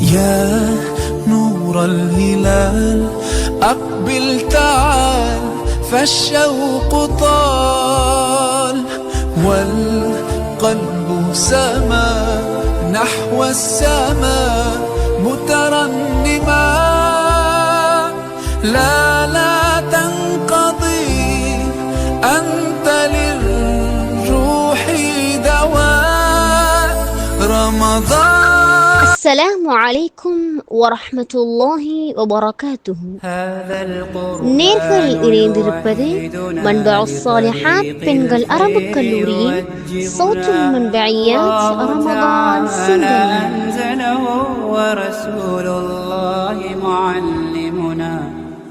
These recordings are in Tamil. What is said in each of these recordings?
يا نور الهلال أقبل تعال فالشوق طال. والقلب سما نحو السماء مترنما. لا அஸ்ஸலாமு அலைக்கும் வரஹ்மத்துல்லாஹி வபரகாத்துஹு هذا القرآن நேர்கள் இணைந்திருப்பது மன்பா சாலிஹாத் பெண்கள் அரபு கல்லூரியின் சௌத்துல் மன்பையாத் ரமதான் சிந்தனை أنزله ورسول الله معلمنا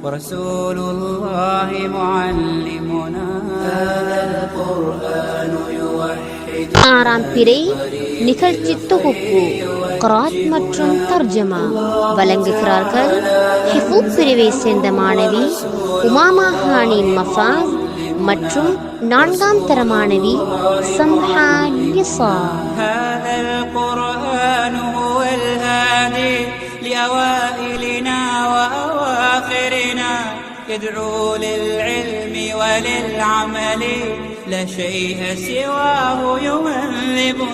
ورسول الله معلمنا هذا القرآن يوحد ஆறாம் பிறை நிகழ்ச்சி தொகுப்பு கராத் மற்றும் தர்ஜமா வழங்குகிறார்கள் ஹிஃபுத் பிரிவை சேர்ந்த மாணவி உமாமா ஹானின் மஃபாஸ் மற்றும் நான்காம் தர மாணவி சம்ஹா நிசா هذا القرآن هو الهادي لأوائلنا وأواخرنا يدعو للعلم وللعمل لا شيء سواه يهذبنا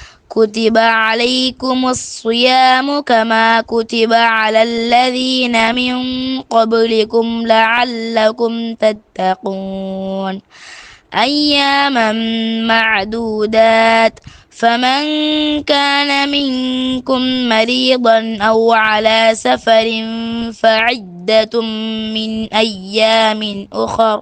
كتب عليكم الصيام كما كتب على الذين من قبلكم لعلكم تتقون أياما معدودات فمن كان منكم مريضا أو على سفر فعدة من أيام أخر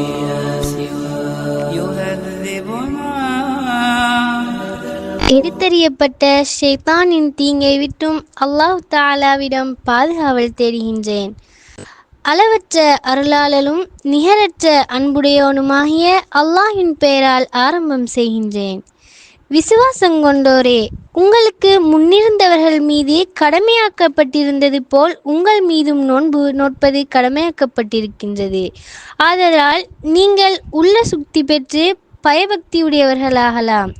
எடுத்தறியப்பட்ட ஷெய்தானின் தீங்கை விட்டும் அல்லாஹ் தாலாவிடம் பாதுகாவல் தேடுகின்றேன். அளவற்ற அருளாளலும் நிகரற்ற அன்புடையோனுமாகிய அல்லாஹின் பெயரால் ஆரம்பம் செய்கின்றேன். விசுவாசம் கொண்டோரே உங்களுக்கு முன்னிருந்தவர்கள் மீது கடமையாக்கப்பட்டிருந்தது போல் உங்கள் மீதும் நோன்பு நோட்பது கடமையாக்கப்பட்டிருக்கின்றது. ஆதலால் நீங்கள் உள்ள சுக்தி பெற்று பயபக்தியுடையவர்களாகலாம்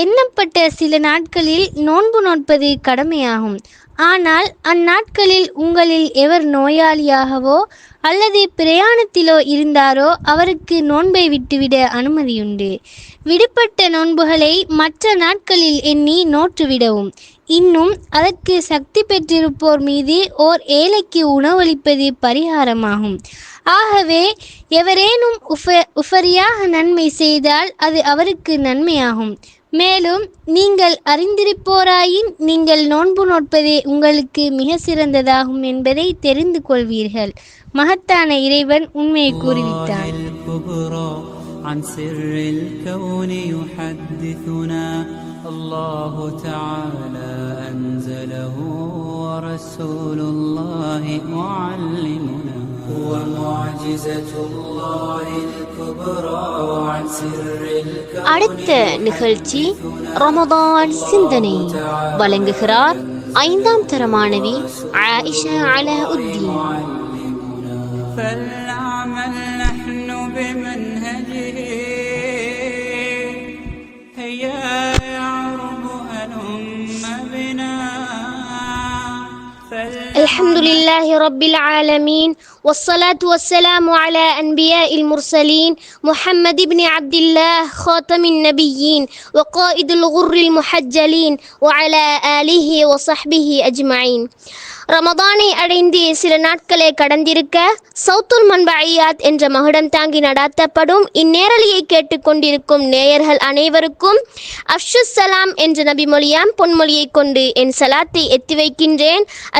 எண்ணப்பட்ட சில நாட்களில் நோன்பு நோட்பது கடமையாகும். ஆனால் அந்நாட்களில் உங்களில் எவர் நோயாளியாகவோ அல்லது பிரயாணத்திலோ இருந்தாரோ அவருக்கு நோன்பை விட்டுவிட அனுமதியுண்டு. விடுபட்ட நோன்புகளை மற்ற நாட்களில் எண்ணி நோற்றுவிடவும். இன்னும் அதற்கு சக்தி பெற்றிருப்போர் மீது ஓர் ஏழைக்கு உணவளிப்பது பரிகாரமாகும். ஆகவே எவரேனும் உஃப உஃபரியாக நன்மை செய்தால் அது அவருக்கு நன்மையாகும். மேலும் நீங்கள் அறிந்திருப்போராயின் நீங்கள் நோன்பு நோட்பதே உங்களுக்கு மிக சிறந்ததாகும் என்பதை தெரிந்து கொள்வீர்கள் மகத்தான இறைவன் உண்மையை கூறிவிட்டான் الكبرى عن سر الكون يحدثنا الله تعالى أنزله ورسول الله معلمنا هو معجزة الله الكبرى وعن سر الكون அடுத்த நிகழ்ச்சி ரமதான் சிந்தனை வழங்குகிறார் ஐந்தாம் தர மாணவி ஆயிஷா அலவுத்தீன் فلنعمل نحن بمنهجه الحمد لله رب العالمين والصلاة والسلام على أنبياء المرسلين محمد بن عبد الله خاتم النبيين وقائد الغر المحجلين وعلى آله وصحبه أجمعين ரமதானை அடைந்து சில நாட்களே கடந்திருக்க சவுத்துல் மன்பாயியாத் என்ற மகுடம் தாங்கி நடாத்தப்படும் இந்நேரலியை கேட்டுக்கொண்டிருக்கும் நேயர்கள் அனைவருக்கும் அப்ஷுஸ் சலாம் என்ற நபிமொழியாம் பொன்மொழியை கொண்டு என் சலாத்தை எத்தி வைக்கின்றேன்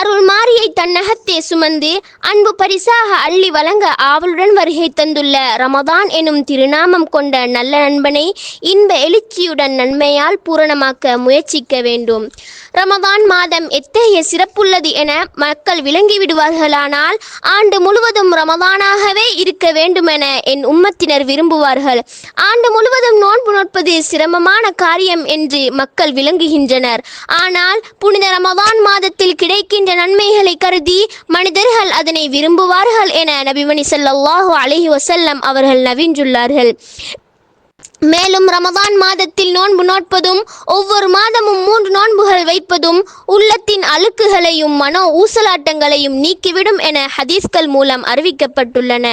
அருள் மாரியை தன்னகத்தே சுமந்து அன்பு பரிசாக அள்ளி வழங்க ஆவலுடன் வருகை தந்துள்ள ரமதான் எனும் திருநாமம் கொண்ட நல்ல நண்பனை இன்ப எழுச்சியுடன் நன்மையால் பூரணமாக்க முயற்சிக்க வேண்டும். ரமதான் மாதம் எத்தகைய சிறப்புள்ளது என மக்கள் விளங்கி விடுவார்களானால் ஆண்டு முழுவதும் ரமதானாகவே இருக்க வேண்டுமென என் உம்மத்தினர் விரும்புவார்கள். ஆண்டு முழுவதும் நோன்பு நோட்பது சிரமமான காரியம் என்று மக்கள் விளங்குகின்றனர். ஆனால் புனித ரமதான் மாதத்தில் கிடைக்கின்ற நன்மைகளை கருதி மனிதர்கள் அதனை விரும்புவார்கள் என நபிமணி ஸல்லல்லாஹு அலஹி வசல்லம் அவர்கள் நவீன்றுள்ளார்கள் மேலும் ரமதான் மாதத்தில் நோன்பு நோட்பதும் ஒவ்வொரு மாதமும் மூன்று நோன்புகள் வைப்பதும் உள்ளத்தின் அழுக்குகளையும் மனோ ஊசலாட்டங்களையும் நீக்கிவிடும் என ஹதீஸ்கள் மூலம் அறிவிக்கப்பட்டுள்ளன.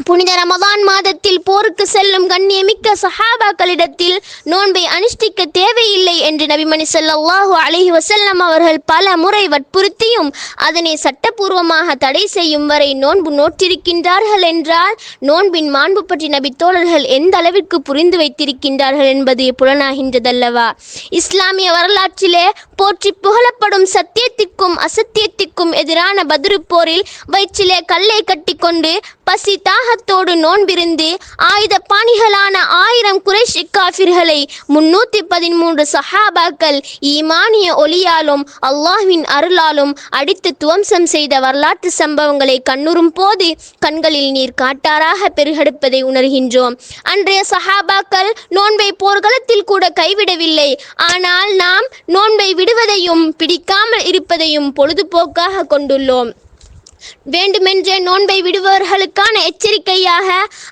புனித ரமதான் மாதத்தில் போருக்கு செல்லும் கண்ணியமிக்க சஹாபாக்களிடத்தில் நோன்பை அனுஷ்டிக்க தேவையில்லை என்று நபிமணி ஸல்லல்லாஹு அலஹி வசல்லம் அவர்கள் பல முறை வற்புறுத்தியும் அதனை சட்டபூர்வமாக தடை செய்யும் வரை நோன்பு நோற்றிருக்கின்றார்கள் என்றால் நோன்பின் மாண்பு பற்றி நபி தோழர்கள் எந்த அளவிற்கு புரிந்து வைத்திருக்கின்றார்கள் என்பது புலனாகின்றதல்லவா? இஸ்லாமிய வரலாற்றிலே போற்றி புகழப்படும் சத்தியத்திற்கும் அசத்தியத்திற்கும் எதிரான பதிரு போரில் வயிற்றிலே கல்லை கட்டிக்கொண்டு பசி உற்சாகத்தோடு நோன்பிருந்து ஆயுத பாணிகளான ஆயிரம் குறைஷி காஃபிர்களை முன்னூத்தி பதிமூன்று சஹாபாக்கள் ஈமானிய ஒளியாலும் அல்லாஹ்வின் அருளாலும் அடித்து துவம்சம் செய்த வரலாற்று சம்பவங்களை கண்ணுறும் போது கண்களில் நீர் காட்டாராக பெருகெடுப்பதை உணர்கின்றோம். அன்றைய சஹாபாக்கள் நோன்பை போர்க்களத்தில் கூட கைவிடவில்லை. ஆனால் நாம் நோன்பை விடுவதையும் பிடிக்காமல் இருப்பதையும் பொழுதுபோக்காக கொண்டுள்ளோம். வேண்டுமென்றே நோன்பை விடுபவர்களுக்கான எச்சரிக்கையாக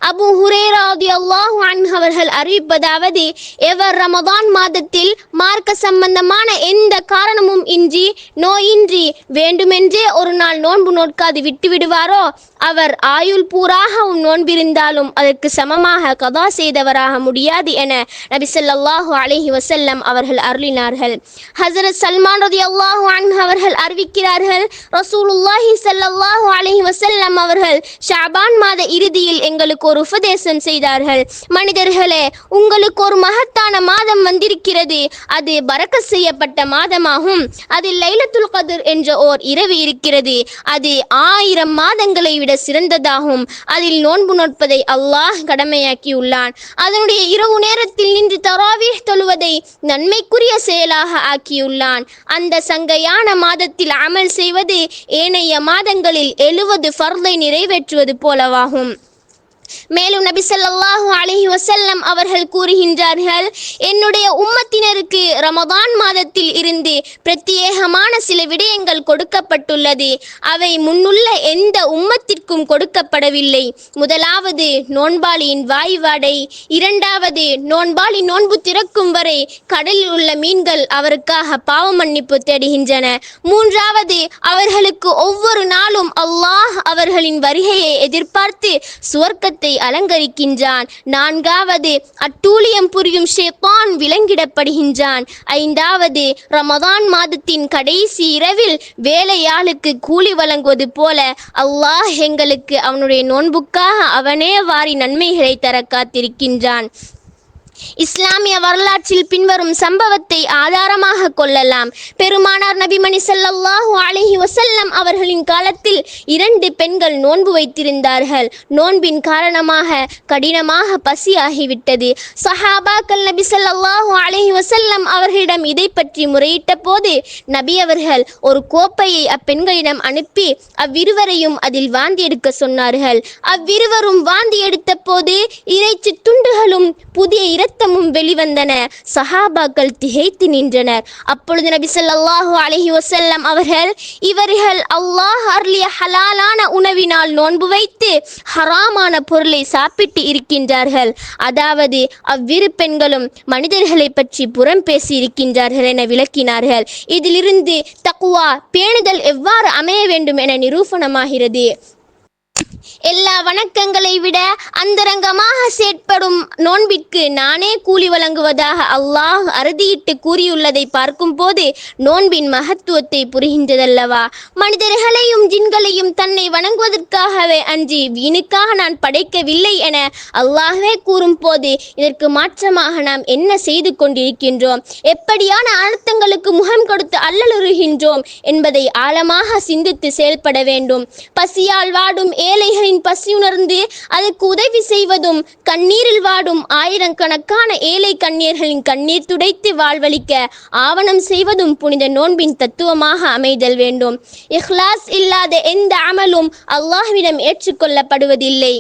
அபு ஹுரேராதி ரலியல்லாஹு அன்ஹு அவர்கள் அறிவிப்பதாவது எவர் ரமதான் மாதத்தில் மார்க்க சம்பந்தமான எந்த காரணமும் இன்றி நோயின்றி வேண்டுமென்றே ஒரு நாள் நோன்பு நோட்காது விட்டு விடுவாரோ அவர் ஆயுள் பூராகவும் நோன்பிருந்தாலும் அதற்கு சமமாக கதா செய்தவராக முடியாது என நபி ஸல்லல்லாஹு அலைஹி வஸல்லம் அவர்கள் அருளினார்கள். ஹசரத் சல்மான் ரலியல்லாஹு அன்ஹு அவர்கள் அறிவிக்கிறார்கள் ரசூலுல்லாஹி சல்லாஹ் சல்லல்லாஹு அலஹி வசல்லம் அவர்கள் ஷாபான் மாத இறுதியில் எங்களுக்கு ஒரு உபதேசம் செய்தார்கள். மனிதர்களே உங்களுக்கு ஒரு மகத்தான மாதம் வந்திருக்கிறது. அது பறக்க செய்யப்பட்ட மாதமாகும். அதில் லைலத்துல் கதிர் என்ற ஓர் இரவு இருக்கிறது. அது ஆயிரம் மாதங்களை விட சிறந்ததாகும். அதில் நோன்பு நோட்பதை அல்லாஹ் கடமையாக்கியுள்ளான். அதனுடைய இரவு நேரத்தில் நின்று தராவீஹ் தொழுவதை நன்மைக்குரிய செயலாக ஆக்கியுள்ளான். அந்த சங்கையான மாதத்தில் அமல் செய்வது ஏனைய மாதங்கள் மாதங்களில் எழுவது ஃபர்தை நிறைவேற்றுவது போலவாகும். மேலும் நபி சொல்லாஹு அலஹி வசல்லம் அவர்கள் கூறுகின்றார்கள் என்னுடைய உம்மத்தினருக்கு ரமதான் மாதத்தில் இருந்து பிரத்யேகமான சில விடயங்கள் கொடுக்கப்பட்டுள்ளது. அவை முன்னுள்ள எந்த உம்மத்திற்கும் கொடுக்கப்படவில்லை. முதலாவது நோன்பாளியின் வாய்வாடை இரண்டாவது நோன்பாளி நோன்பு திறக்கும் வரை கடலில் உள்ள மீன்கள் அவருக்காக பாவ மன்னிப்பு தேடுகின்றன. மூன்றாவது அவர்களுக்கு ஒவ்வொரு நாளும் அல்லாஹ் அவர்களின் வருகையை எதிர்பார்த்து சுவர்க்கத்தை அலங்கரிக்கின்றான். நான்காவது அட்டூழியம் புரியும் ஷேப்பான் விலங்கிடப்படுகின்றான் ஐந்தாவது ரமதான் மாதத்தின் கடைசி இரவில் வேலையாளுக்கு கூலி வழங்குவது போல அல்லாஹ் எங்களுக்கு அவனுடைய நோன்புக்காக அவனே வாரி நன்மைகளை தர காத்திருக்கின்றான். இஸ்லாமிய வரலாற்றில் பின்வரும் சம்பவத்தை ஆதாரமாக கொள்ளலாம். பெருமானார் நபிமணி ஸல்லல்லாஹு அலைஹி வசல்லம் அவர்களின் காலத்தில் இரண்டு பெண்கள் நோன்பு வைத்திருந்தார்கள். நோன்பின் காரணமாக கடினமாக பசியாகிவிட்டது. சஹாபாக்கள் நபி ஸல்லல்லாஹு அலைஹி வசல்லம் அவர்களிடம் இதை பற்றி முறையிட்ட போது நபி அவர்கள் ஒரு கோப்பையை அப்பெண்களிடம் அனுப்பி அவ்விருவரையும் அதில் வாந்தி எடுக்க சொன்னார்கள். அவ்விருவரும் வாந்தி எடுத்த போது இறைச்சி துண்டுகளும் புதிய அழுத்தமும் வெளிவந்தன. சஹாபாக்கள் திகைத்து நின்றனர். அப்பொழுது நபி சொல்லாஹு அலஹி வசல்லம் அவர்கள் இவர்கள் அல்லாஹ் அருளிய ஹலாலான உணவினால் நோன்பு வைத்து ஹராமான பொருளை சாப்பிட்டு இருக்கின்றார்கள். அதாவது அவ்விரு பெண்களும் மனிதர்களை பற்றி புறம் பேசி இருக்கின்றார்கள் என விளக்கினார்கள். இதிலிருந்து தக்குவா பேணுதல் எவ்வாறு அமைய வேண்டும் என நிரூபணமாகிறது. எல்லா வணக்கங்களை விட அந்தரங்கமாக செயற்படும் நோன்பிற்கு நானே கூலி வழங்குவதாக அல்லாஹ் அறுதியிட்டு கூறியுள்ளதை பார்க்கும்போது நோன்பின் மகத்துவத்தை புரிகின்றதல்லவா? மனிதர்களையும் ஜின்களையும் தன்னை வணங்குவதற்காகவே அன்றி வீணுக்காக நான் படைக்கவில்லை என அல்லாஹே கூறும் போது இதற்கு மாற்றமாக நாம் என்ன செய்து கொண்டிருக்கின்றோம்? எப்படியான அழுத்தங்களுக்கு முகம் கொடுத்து அல்லலுறுகின்றோம் என்பதை ஆழமாக சிந்தித்து செயல்பட வேண்டும். பசியால் வாடும் ஏழைகளின் பசியுணர்ந்து அதற்கு உதவி செய்வதும் கண்ணீரில் வாடும் ஆயிரக்கணக்கான ஏழை கண்ணீர்களின் கண்ணீர் துடைத்து வாழ்வளிக்க ஆவணம் செய்வதும் புனித நோன்பின் தத்துவமாக அமைதல் வேண்டும். இஹ்லாஸ் இல்லாத எந்த அமலும் அல்லாஹ்விடம் ஏற்றுக்கொள்ளப்படுவதில்லை.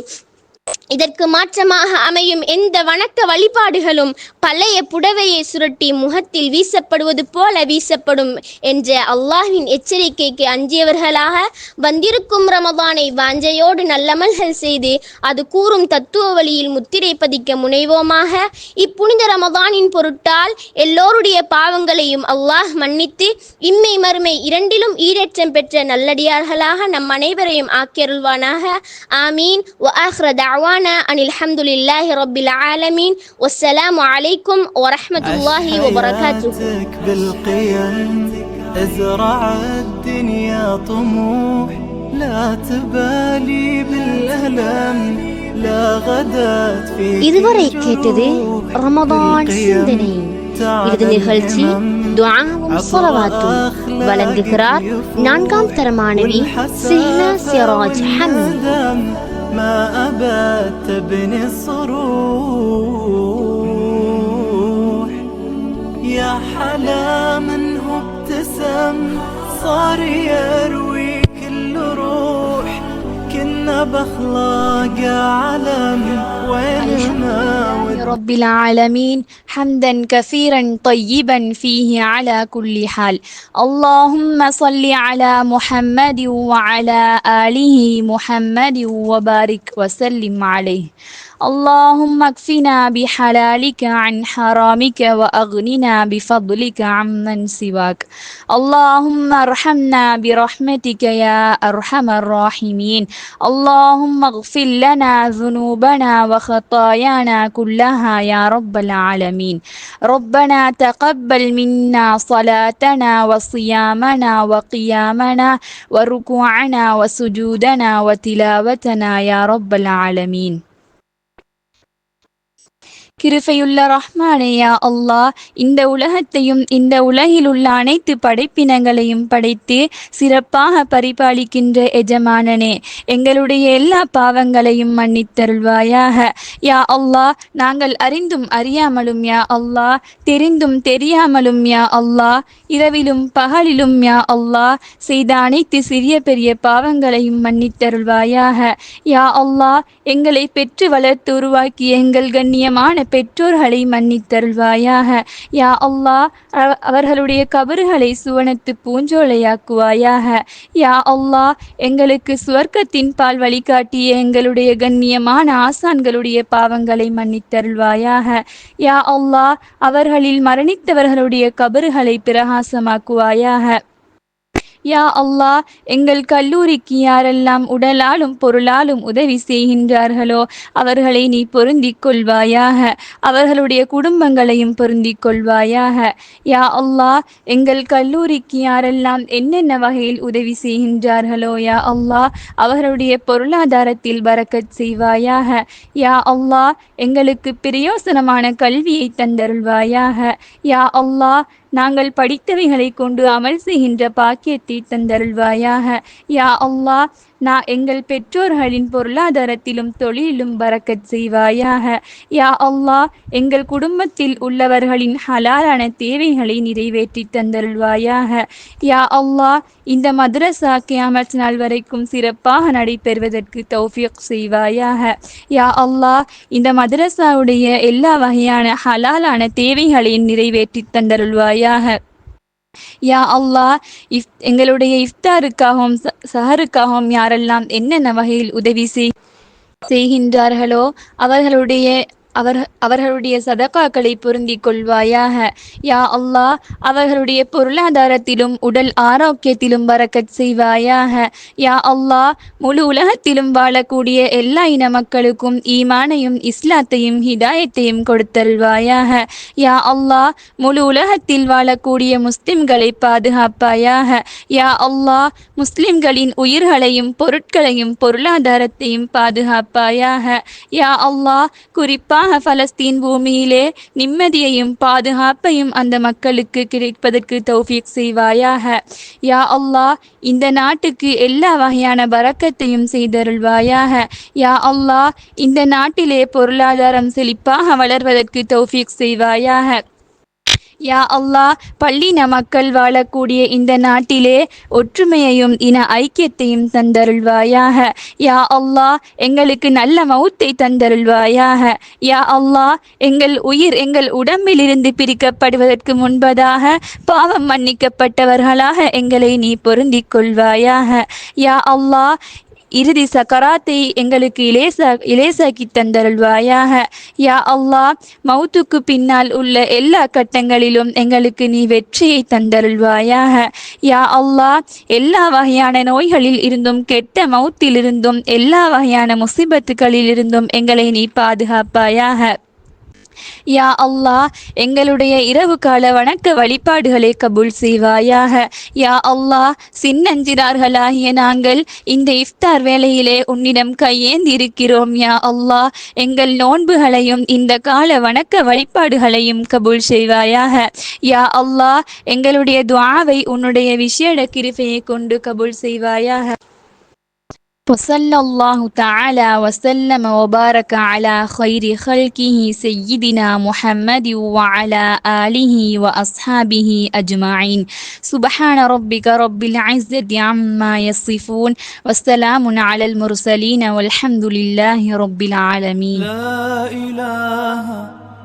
இதற்கு மாற்றமாக அமையும் எந்த வணக்க வழிபாடுகளும் பழைய புடவையை சுருட்டி முகத்தில் வீசப்படுவது போல வீசப்படும் என்ற அல்லாஹின் எச்சரிக்கைக்கு அஞ்சியவர்களாக வந்திருக்கும் ரமதானை வாஞ்சையோடு நல்லமல்கள் செய்து அது கூறும் தத்துவ வழியில் முத்திரை பதிக்க முனைவோமாக இப்புனித ரமதானின் பொருட்டால் எல்லோருடைய பாவங்களையும் அல்லாஹ் மன்னித்து இம்மை மறுமை இரண்டிலும் ஈரேற்றம் பெற்ற நல்லடியார்களாக நம் அனைவரையும் ஆக்கியருள்வானாக. ஆமீன். دعوانا أن الحمد لله رب العالمين والسلام عليكم ورحمة الله وبركاته حياتك بالقيم ازرع الدنيا طموح لا تبالي بالألم لا غدت في இதுவரை கேட்டது ரமதான் சிந்தனை இது நிகழ்ச்சி துஆவும் ஸலவாத்தும் வழங்குகிறார் நான்காம் தர மாணவி சிஹ்னா சிராஜ் ஹமீத் ما أبت تبني الصروح. يا حلا من هو ابتسم صار يروي كل روح ما ود رب العالمين. حمدا كثيرا طيبا فيه على كل حال. اللهم صل على محمد وعلى آله محمد وبارك وسلم عليه. اللهم اكفنا بحلالك عن حرامك وأغننا بفضلك عمن سواك. اللهم ارحمنا برحمتك يا أرحم الراحمين. اللهم اغفر لنا ذنوبنا وخطايانا كلها يا رب العالمين. ربنا تقبل منا صلاتنا وصيامنا وقيامنا وركوعنا وسجودنا وتلاوتنا يا رب العالمين. கிருபையுள்ள ரஹ்மானே யா அல்லாஹ் இந்த உலகத்தையும் இந்த உலகில் உள்ள அனைத்து படைப்பினங்களையும் படைத்து சிறப்பாக பரிபாலிக்கின்ற எஜமானனே எங்களுடைய எல்லா பாவங்களையும் மன்னித்தருள்வாயாக. யா அல்லாஹ் நாங்கள் அறிந்தும் அறியாமலும் யா அல்லாஹ் தெரிந்தும் தெரியாமலும் யா அல்லாஹ் இரவிலும் பகலிலும் யா அல்லாஹ் செய்த அனைத்து சிறிய பெரிய பாவங்களையும் மன்னித்தருள்வாயாக. யா அல்லாஹ் எங்களை பெற்று வளர்த்து உருவாக்கிய எங்கள் கண்ணியமான பெற்றோர்களை மன்னித்தருள்வாயாக. யா அல்லாஹ் அவ- அவர்களுடைய கபறுகளை சுவனத்து பூஞ்சோலையாக்குவாயாக. யா அல்லாஹ் எங்களுக்கு சுவர்க்கத்தின் பால் வழிகாட்டிய எங்களுடைய கண்ணியமான ஆசான்களுடைய பாவங்களை மன்னித்தருள்வாயாக. யா அல்லாஹ் அவர்களில் மரணித்தவர்களுடைய கபறுகளை பிரகாசமாக்குவாயாக. யா அல்லாஹ் எங்கள் கல்லூரிக்கு யாரெல்லாம் உடலாலும் பொருளாலும் உதவி செய்கின்றார்களோ அவர்களை நீ பொருந்திக் கொள்வாயாக. அவர்களுடைய குடும்பங்களையும் பொருந்திக் கொள்வாயாக. யா அல்லாஹ் எங்கள் கல்லூரிக்கு யாரெல்லாம் என்னென்ன வகையில் உதவி செய்கின்றார்களோ யா அல்லாஹ் அவர்களுடைய பொருளாதாரத்தில் வரக்கச் செய்வாயாக. யா அல்லாஹ் எங்களுக்கு பிரயோசனமான கல்வியை தந்தருள்வாயாக. யா அல்லாஹ் நாங்கள் படித்தவைகளை கொண்டு அமல் செய்கின்ற பாக்கியத்தை தந்தருள்வாயாக. யா அல்லாஹ் நான் எங்கள் பெற்றோர்களின் பொருளாதாரத்திலும் தொழிலும் பறக்கச் செய்வாயாக. யா அல்லாஹ் எங்கள் குடும்பத்தில் உள்ளவர்களின் ஹலாலான தேவைகளை நிறைவேற்றி தந்தருள்வாயாக. யா அல்லாஹ் இந்த மதரசா கியாமத் நாள் வரைக்கும் சிறப்பாக நடைபெறுவதற்கு தௌஃபியக் செய்வாயாக. யா அல்லாஹ் இந்த மதரசாவுடைய எல்லா வகையான ஹலாலான தேவைகளையும் நிறைவேற்றி தந்தருள்வாயாக. யா அல்லாஹ் இஃப் எங்களுடைய இஃப்தாருக்காகவும் சஹருக்காகவும் யாரெல்லாம் என்னென்ன வகையில் உதவி செய் செய்கின்றார்களோ அவர்களுடைய அவர் அவர்களுடைய சதகாக்களை பொருந்திக் கொள்வாயாக. யா அல்லாஹ் அவர்களுடைய பொருளாதாரத்திலும் உடல் ஆரோக்கியத்திலும் வரக்கச் செய்வாயாக. யா அல்லாஹ் முழு உலகத்திலும் வாழக்கூடிய எல்லா இன மக்களுக்கும் ஈமானையும் இஸ்லாத்தையும் ஹிதாயத்தையும் கொடுத்தல்வாயாக யா அல்லாஹ் முழு உலகத்தில் வாழக்கூடிய முஸ்லிம்களை பாதுகாப்பாயாக. யா அல்லாஹ் முஸ்லிம்களின் உயிர்களையும் பொருட்களையும் பொருளாதாரத்தையும் பாதுகாப்பாயாக. யா அல்லாஹ் குறிப்பாக பலஸ்தீன் பூமியிலே நிம்மதியையும் பாதுகாப்பையும் அந்த மக்களுக்கு கிடைப்பதற்கு தௌஃபீக் செய்வாயாக. யா அல்லாஹ் இந்த நாட்டுக்கு எல்லா வகையான பரக்கத்தையும் செய்தருள்வாயாக. யா அல்லாஹ் இந்த நாட்டிலே பொருளாதாரம் செழிப்பாக வளர்வதற்கு தௌஃபீக் செய்வாயாக. யா அல்லாஹ் பள்ளின மக்கள் வாழக்கூடிய இந்த நாட்டிலே ஒற்றுமையையும் இன ஐக்கியத்தையும் தந்தருள்வாயாக. யா அல்லாஹ் எங்களுக்கு நல்ல மௌத்தை தந்தருள்வாயாக. யா அல்லாஹ் எங்கள் உயிர் எங்கள் உடம்பிலிருந்து பிரிக்கப்படுவதற்கு முன்பதாக பாவம் மன்னிக்கப்பட்டவர்களாக எங்களை நீ பொருந்திக் கொள்வாயாக. யா அல்லாஹ் இறுதி சக்கராத்தை எங்களுக்கு இலேசா இலேசாக்கி தந்தருள்வாயாக. யா அல்லாஹ் மௌத்துக்கு பின்னால் உள்ள எல்லா கட்டங்களிலும் எங்களுக்கு நீ வெற்றியை தந்தருள்வாயாக. யா அல்லாஹ் எல்லா வகையான நோய்களில் இருந்தும் கெட்ட மௌத்திலிருந்தும் எல்லா வகையான முசிபத்துகளில் இருந்தும் எங்களை நீ பாதுகாப்பாயாக. யா அல்லாஹ் எங்களுடைய இரவு கால வணக்க வழிபாடுகளை கபூல் செய்வாயாக. யா அல்லாஹ் சின்னஞ்சிறார்களாகிய நாங்கள் இந்த இஃப்தார் வேளையிலே உன்னிடம் கையேந்தி இருக்கிறோம் யா அல்லாஹ். எங்கள் நோன்புகளையும் இந்த கால வணக்க வழிபாடுகளையும் கபூல் செய்வாயாக. யா அல்லாஹ் எங்களுடைய துவாவை உன்னுடைய விஷேட கிருபையை கொண்டு கபூல் செய்வாயாக. وصلى الله تعالى وسلم وبارك على خير خلقه سيدنا محمد وعلى آله وأصحابه أجمعين. سبحان ربك رب العزة عما يصفون والسلام على المرسلين والحمد لله رب العالمين. لا إله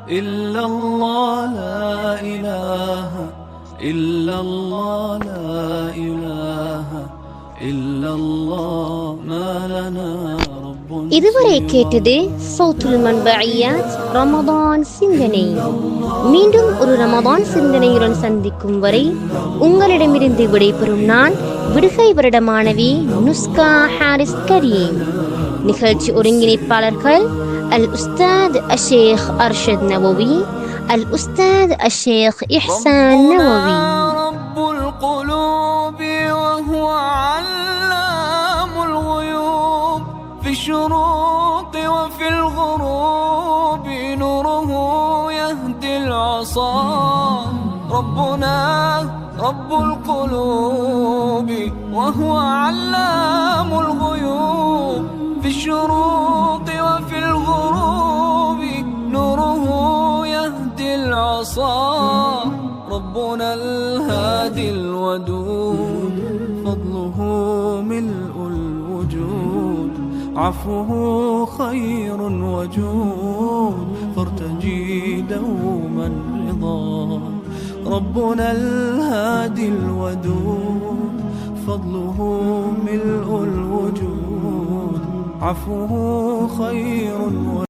إلا الله لا إله إلا الله لا إله இதுவரை கேட்டது சௌத்துல் மன்பையாத் ரமதான் சிந்தனை. மீண்டும் ஒரு ரமதான் சிந்தனையுடன் சந்திக்கும் வரை உங்களிடமிருந்து விடைபெறும் நான் விடுகை வருட மாணவி நுஸ்கா ஹாரிஸ் கரீம். நிகழ்ச்சி ஒருங்கிணைப்பாளர்கள் அல் உஸ்தாத் அஷேக் அர்ஷத் நவோவி அல் உஸ்தாத் அஷேக் இஹ்சான் நவோவி. العصا ربنا رب القلوب وهو علام الغيوب. في الشروق وفي الغروب نوره يهدي العصا ربنا الهادي الودود فضله ملء الوجود. عفوه خير وجود فارتجي دوما ربنا الهادي الودود. فضله ملء الوجود. عفوه خير